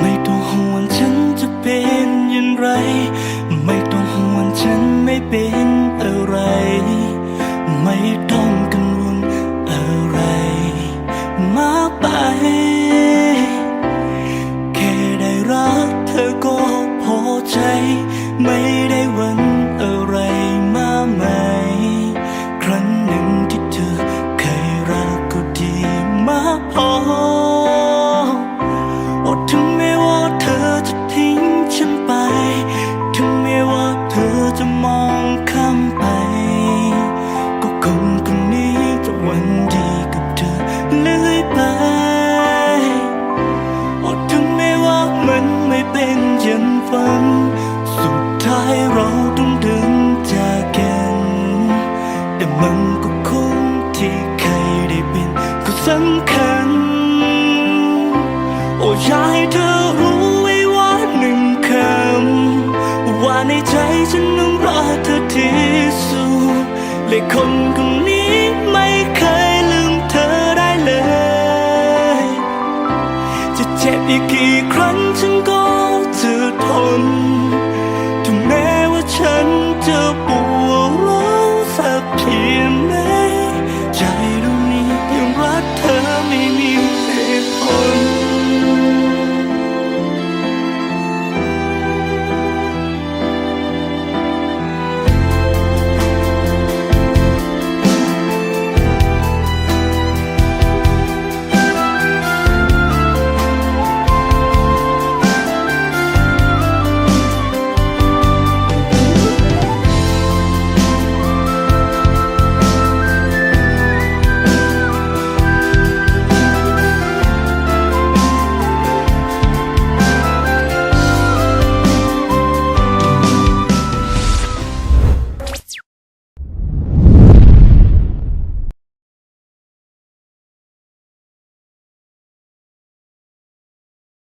ไม่ต้องห่วงฉันจะเป็นอย่างไร ไม่ต้องห่วงฉันไม่เป็นอะไร ไม่ต้องกังวลอะไร มาไป ฝัน สุดท้ายเราต้องเดินจากกัน แต่มันก็คงที่เคยได้เป็นก็สำคัญ โอ้ยากให้เธอรู้ไว้ว่าหนึ่งคำ ว่าในใจฉันนั้นรักเธอที่สุดและคนคนนี้ไม่เคยลืมเธอได้เลย จะเจ็บอีกกี่ครั้งฉันก็ จะปวงร้องสักเพียง